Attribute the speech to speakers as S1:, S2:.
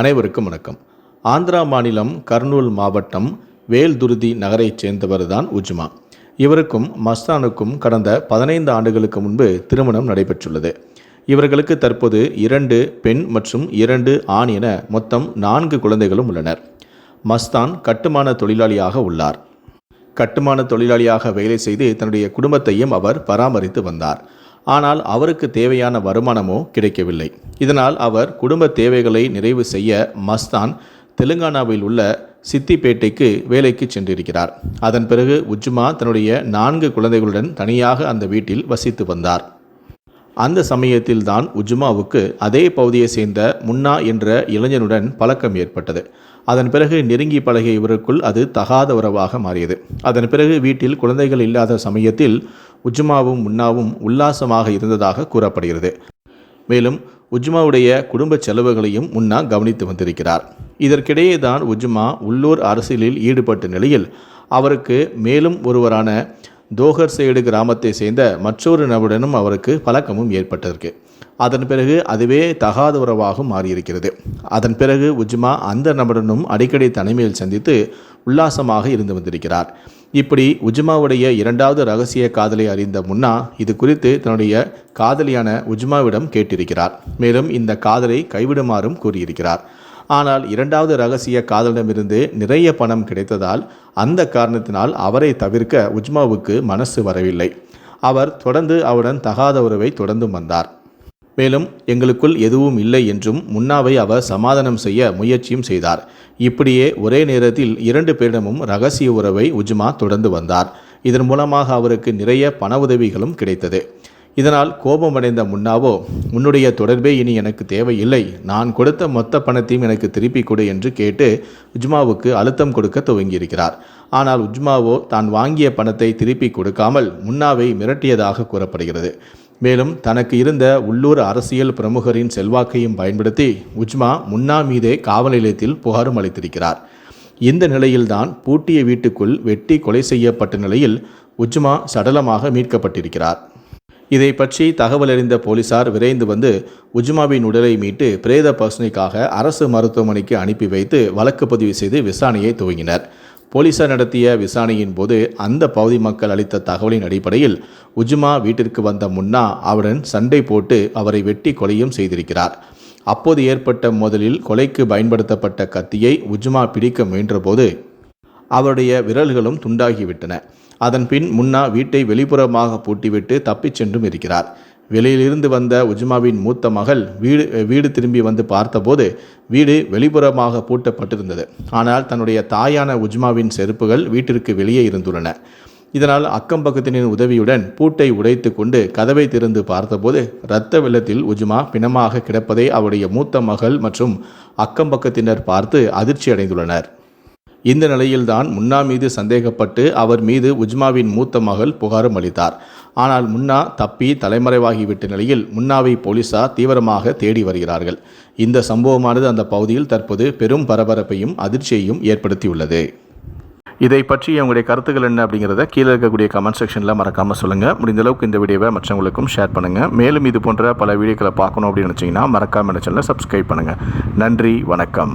S1: அனைவருக்கும் வணக்கம். ஆந்திரா மாநிலம் கர்னூல் மாவட்டம் வேல்துருதி நகரைச் சேர்ந்தவர் தான் உஜ்மா. இவருக்கும் மஸ்தானுக்கும் கடந்த பதினைந்து ஆண்டுகளுக்கு முன்பு திருமணம் நடைபெற்றுள்ளது. இவர்களுக்கு தற்போது இரண்டு பெண் மற்றும் இரண்டு ஆண் என மொத்தம் நான்கு குழந்தைகளும் உள்ளனர். மஸ்தான் கட்டுமான தொழிலாளியாக உள்ளார். கட்டுமான தொழிலாளியாக வேலை செய்து தன்னுடைய குடும்பத்தையும் அவர் பராமரித்து வந்தார். ஆனால் அவருக்கு தேவையான வருமானமோ கிடைக்கவில்லை. இதனால் அவர் குடும்ப தேவைகளை நிறைவு செய்ய மஸ்தான் தெலுங்கானாவில் உள்ள சித்திப்பேட்டைக்கு வேலைக்கு சென்றிருக்கிறார். அதன் பிறகு உஜ்மா தன்னுடைய நான்கு குழந்தைகளுடன் தனியாக அந்த வீட்டில் வசித்து வந்தார். அந்த சமயத்தில் தான் உஜ்மாவுக்கு அதே பகுதியை சேர்ந்த முன்னா என்ற இளைஞனுடன் பழக்கம் ஏற்பட்டது. அதன் பிறகு நெருங்கி பழகிய இவருக்குள் அது தகாத உறவாக மாறியது. அதன் பிறகு வீட்டில் குழந்தைகள் இல்லாத சமயத்தில் உஜ்மாவும் முன்னாவும் உல்லாசமாக இருந்ததாக கூறப்படுகிறது. மேலும் உஜ்மாவுடைய குடும்ப செலவுகளையும் முன்னா கவனித்து வந்திருக்கிறார். இதற்கிடையே தான் உஜ்மா உள்ளூர் அரசியலில் ஈடுபட்ட நிலையில் அவருக்கு மேலும் ஒருவரான தோகர்சேடு கிராமத்தை சேர்ந்த மற்றொரு நபருடனும் அவருக்கு பழக்கமும் ஏற்பட்டிருக்கு. அதன் பிறகு அதுவே தகாத உறவாக மாறியிருக்கிறது. அதன் பிறகு உஜ்மா அந்த நபருடனும் அடிக்கடி தனிமையில் சந்தித்து உல்லாசமாக இருந்து வந்திருக்கிறார். இப்படி உஜ்மாவுடைய இரண்டாவது ரகசிய காதலை அறிந்த முன்னா இது குறித்து தன்னுடைய காதலியான உஜ்மாவிடம் கேட்டிருக்கிறார். மேலும் இந்த காதலை கைவிடுமாறும் கூறியிருக்கிறார். ஆனால் இரண்டாவது ரகசிய காதலிடமிருந்து நிறைய பணம் கிடைத்ததால் அந்த காரணத்தினால் அவரை தவிர்க்க உஜ்மாவுக்கு மனசு வரவில்லை. அவர் தொடர்ந்து அவருடன் தகாத உறவை தொடர்ந்து வந்தார். மேலும் எங்களுக்குள் எதுவும் இல்லை என்றும் முன்னாவை அவர் சமாதானம் செய்ய முயற்சியும் செய்தார். இப்படியே ஒரே நேரத்தில் இரண்டு பேரிடமும் ரகசிய உறவை உஜ்மா தொடர்ந்து வந்தார். இதன் மூலமாக அவருக்கு நிறைய பண உதவிகளும் கிடைத்தது. இதனால் கோபமடைந்த முன்னாவோ உன்னுடைய தொடர்பே இனி எனக்கு தேவையில்லை. நான் கொடுத்த மொத்த பணத்தையும் எனக்கு திருப்பி கொடு என்று கேட்டு உஜ்மாவுக்கு அழுத்தம் கொடுக்க துவங்கியிருக்கிறார். ஆனால் உஜ்மாவோ தான் வாங்கிய பணத்தை திருப்பி கொடுக்காமல் முன்னாவை மிரட்டியதாக கூறப்படுகிறது. மேலும் தனக்கு இருந்த உள்ளூர் அரசியல் பிரமுகரின் செல்வாக்கையும் பயன்படுத்தி உஜ்மா முன்னா மீதே காவல் நிலையத்தில் புகாரும் அளித்திருக்கிறார். இந்த நிலையில்தான் பூட்டிய வீட்டுக்குள் வெட்டி கொலை செய்யப்பட்ட நிலையில் உஜ்மா சடலமாக மீட்கப்பட்டிருக்கிறார். இதை பற்றி தகவல் அறிந்த போலீசார் விரைந்து வந்து உஜ்மாவின் உடலை மீட்டு பிரேத பசுனைக்காக அரசு மருத்துவமனைக்கு அனுப்பி வைத்து வழக்கு பதிவு செய்து விசாரணையை துவங்கினர். போலீசார் நடத்திய விசாரணையின் போது அந்த பகுதி மக்கள் அளித்த தகவலின் அடிப்படையில் உஜ்மா வீட்டிற்கு வந்த முன்னா அவருடன் சண்டை போட்டு அவரை வெட்டி கொலையும் செய்திருக்கிறார். அப்போது ஏற்பட்ட மோதலில் கொலைக்கு பயன்படுத்தப்பட்ட கத்தியை உஜ்மா பிடிக்க முயன்றபோது அவருடைய விரல்களும் துண்டாகிவிட்டன. அதன் பின் முன்னா வீட்டை வெளிப்புறமாக பூட்டிவிட்டு தப்பிச் சென்றும் இருக்கிறார். வெளியிலிருந்து வந்த உஜ்மாவின் மூத்த மகள் வீடு வீடு திரும்பி வந்து பார்த்தபோது வீடு வெளிப்புறமாக பூட்டப்பட்டிருந்தது. ஆனால் தன்னுடைய தாயான உஜ்மாவின் செருப்புகள் வீட்டிற்கு வெளியே இருந்துள்ளன. இதனால் அக்கம் பக்கத்தினின் உதவியுடன் பூட்டை உடைத்து கொண்டு கதவை திறந்து பார்த்தபோது இரத்த வெள்ளத்தில் உஜ்மா பிணமாக கிடப்பதை அவருடைய மூத்த மகள் மற்றும் அக்கம் பக்கத்தினர் பார்த்து அதிர்ச்சி அடைந்துள்ளனர் இந்த நிலையில்தான் முன்னா மீது சந்தேகப்பட்டு அவர் மீது உஜ்மாவின் மூத்த மகள் புகாரும் அளித்தார். ஆனால் முன்னா தப்பி தலைமறைவாகிவிட்ட நிலையில் முன்னாவை போலீசார் தீவிரமாக தேடி வருகிறார்கள். இந்த சம்பவமானது அந்த பகுதியில் தற்போது பெரும் பரபரப்பையும் அதிர்ச்சியையும் ஏற்படுத்தியுள்ளது. இதை பற்றி உங்களுடைய கருத்துக்கள் என்ன அப்படிங்கிறத கீழே இருக்கக்கூடிய கமெண்ட் செக்ஷனில் மறக்காமல் சொல்லுங்கள் முடிந்தளவுக்கு இந்த வீடியோவை மற்றவங்களுக்கும் ஷேர் பண்ணுங்கள் மேலும் இது போன்ற பல வீடியோக்களை பார்க்கணும் அப்படின்னு நினச்சிங்கன்னா மறக்காமல் சேனலை சப்ஸ்கிரைப் பண்ணுங்கள் நன்றி வணக்கம்.